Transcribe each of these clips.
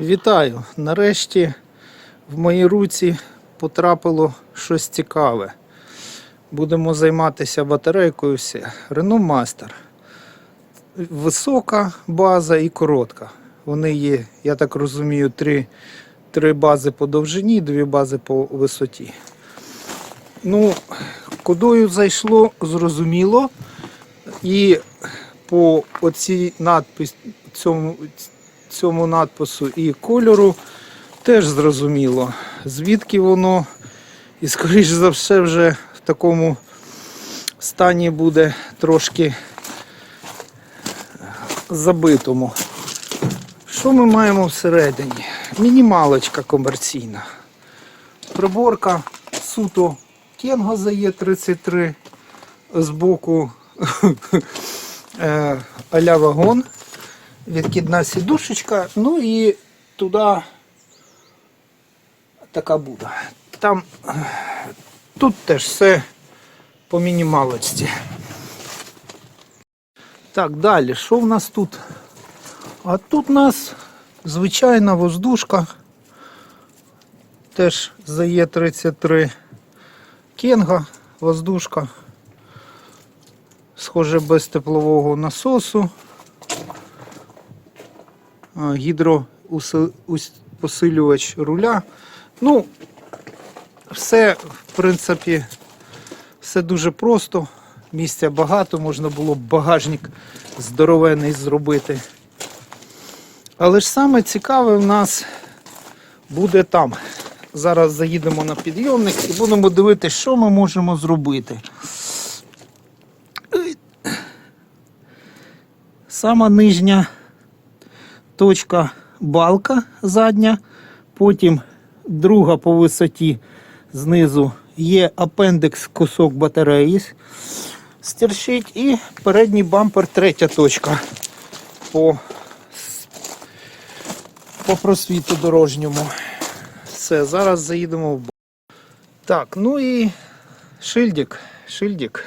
Вітаю! Нарешті в моїй руці потрапило щось цікаве. Будемо займатися батарейкою все. Renault Master. Висока база і коротка. Вони є, я так розумію, три, три бази по довжині, дві бази по висоті. Ну, кудою зайшло, зрозуміло. І по оцій надпис, цьому, цьому надпису і кольору теж зрозуміло, звідки воно, і скоріш за все вже в такому стані буде трошки забитому. Що ми маємо всередині? Мінімалочка комерційна. Приборка суто Кенго за Е33 з боку е, а-ля вагон, відкидна сідушечка, ну і туди така буде. Там тут теж все по мінімалочці. Так, далі, що в нас тут? А тут у нас звичайна воздушка. Теж за Е33 Кенга воздушка. Схоже без теплового насосу. Гідропосилювач руля. Ну, все, в принципі, все дуже просто. Місця багато, можна було б багажник здоровений зробити. Але ж саме цікаве в нас буде там. Зараз заїдемо на підйомник і будемо дивитися, що ми можемо зробити. Сама нижня точка балка задня, потім друга по висоті знизу є апендекс кусок батареї стірчить і передній бампер третя точка по, по просвіту дорожньому. Все, зараз заїдемо в. Так, ну і шильдик. Шильдик.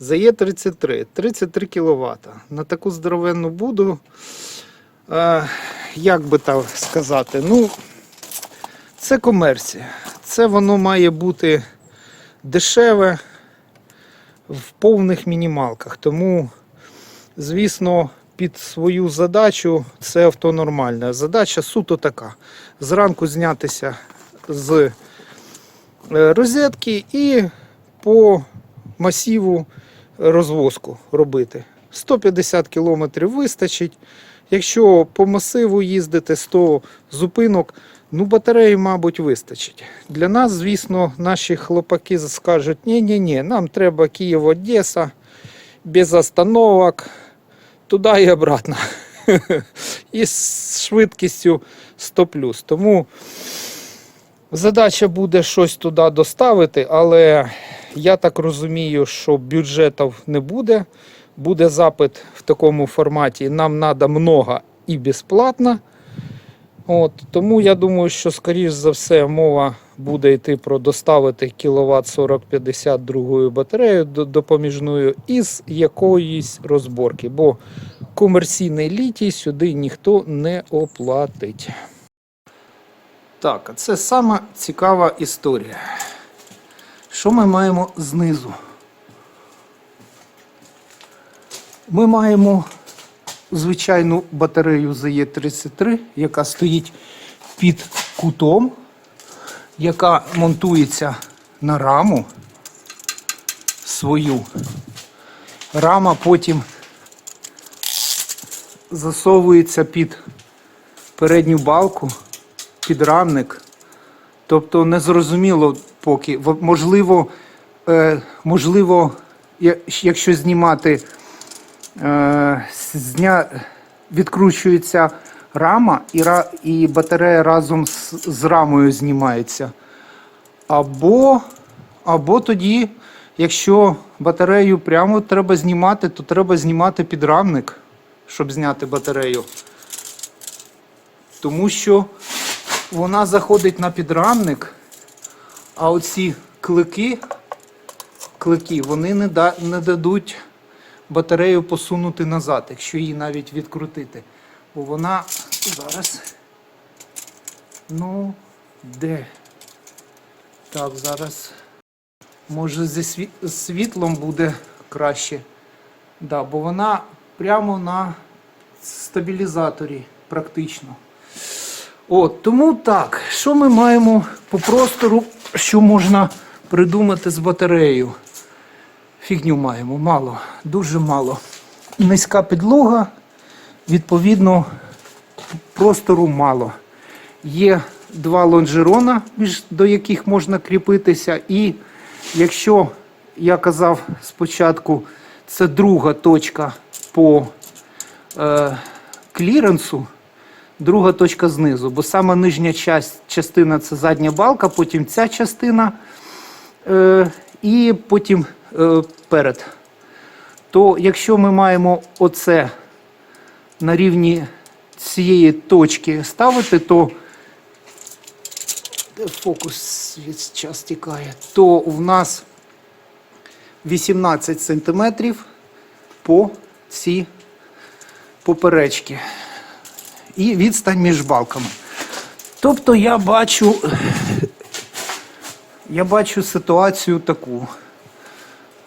За Е33, 33 кВт. На таку здоровенну буду, як би так сказати, ну, це комерція. Це воно має бути дешеве в повних мінімалках. Тому, звісно, під свою задачу це авто нормальне. Задача суто така. Зранку знятися з е, розетки і по масиву розвозку робити. 150 км вистачить. Якщо по масиву їздити 100 зупинок, ну батареї, мабуть, вистачить. Для нас, звісно, наші хлопаки скажуть, ні-ні-ні, нам треба Київ-Одеса, без остановок, туди і обратно. І з швидкістю 100 Тому задача буде щось туди доставити, але я так розумію, що бюджетів не буде. Буде запит в такому форматі. Нам треба много і безплатно. От, тому я думаю, що, скоріш за все, мова буде йти про доставити кіловат 40-50 другою батарею допоміжною із якоїсь розборки, бо комерційний літій сюди ніхто не оплатить. Так, це сама цікава історія. Що ми маємо знизу? Ми маємо звичайну батарею ЗЕ33, яка стоїть під кутом, яка монтується на раму свою. Рама потім засовується під передню балку, підрамник. Тобто незрозуміло поки. Можливо, е, можливо, якщо знімати зня... відкручується рама і, ра... і батарея разом з... з рамою знімається. Або, або тоді, якщо батарею прямо треба знімати, то треба знімати підрамник, щоб зняти батарею. Тому що вона заходить на підрамник, а оці клики, клики вони не, да... не дадуть батарею посунути назад, якщо її навіть відкрутити. Бо вона зараз Ну, де? Так, зараз. Може, зі сві- з світлом буде краще. Да, бо вона прямо на стабілізаторі практично. От, тому так, що ми маємо по простору, що можна придумати з батареєю? Фігню маємо, мало, дуже мало. Низька підлога, відповідно, простору мало. Є два лонжерона, до яких можна кріпитися. І якщо я казав спочатку, це друга точка по е, кліренсу, друга точка знизу, бо сама нижня частина це задня балка, потім ця частина е, і потім е, перед. То якщо ми маємо оце на рівні цієї точки ставити, то фокус від час тікає, то в нас 18 сантиметрів по цій поперечки. І відстань між балками. Тобто я бачу, я бачу ситуацію таку.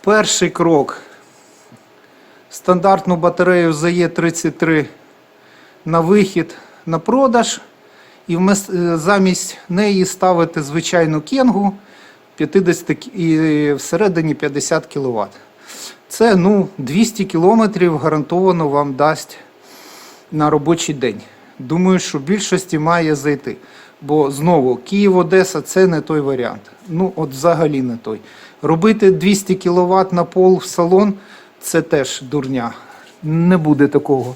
Перший крок. Стандартну батарею за Е33 на вихід на продаж. І е, замість неї ставити звичайну кенгу 50 і всередині 50 кВт. Це ну, 200 км гарантовано вам дасть на робочий день. Думаю, що більшості має зайти. Бо знову Київ-Одеса це не той варіант. Ну, от взагалі не той. Робити 200 кВт на пол в салон це теж дурня. Не буде такого.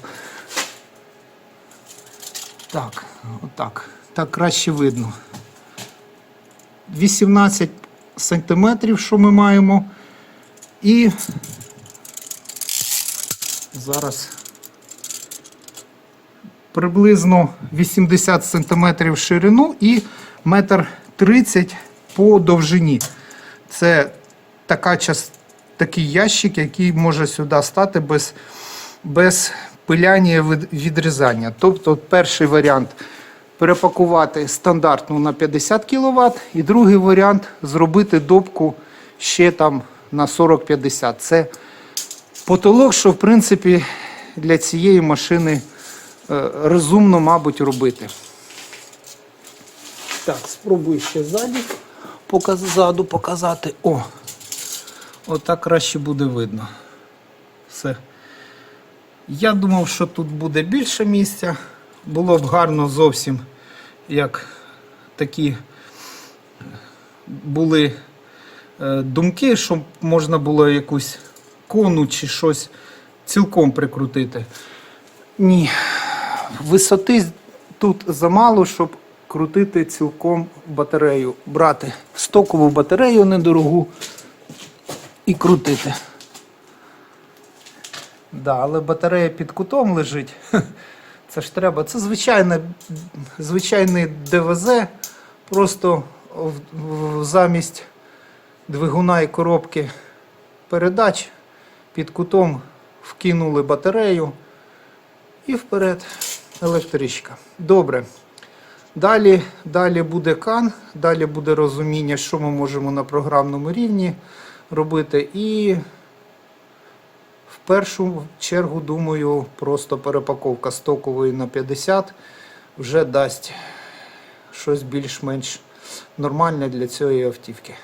Так, отак. Так краще видно. 18 сантиметрів, що ми маємо. І зараз приблизно 80 сантиметрів в ширину і метр 30 по довжині. Це така такий ящик, який може сюди стати без, без пиляння відрізання. Тобто, перший варіант перепакувати стандартну на 50 кВт, і другий варіант зробити допку ще там на 40-50. Це потолок, що в принципі для цієї машини розумно, мабуть, робити. Так, спробую ще ззаді ззаду показати. О! Отак краще буде видно. Все. Я думав, що тут буде більше місця. Було б гарно зовсім, як такі були е, думки, щоб можна було якусь кону чи щось цілком прикрутити. Ні, висоти тут замало, щоб крутити цілком батарею. Брати стокову батарею недорогу і крутити. Да, але батарея під кутом лежить. Це ж треба. Це звичайне, звичайний ДВЗ. Просто замість двигуна і коробки передач під кутом вкинули батарею і вперед електричка. Добре. Далі, далі буде кан, далі буде розуміння, що ми можемо на програмному рівні робити. І в першу чергу, думаю, просто перепаковка стокової на 50 вже дасть щось більш-менш нормальне для цієї автівки.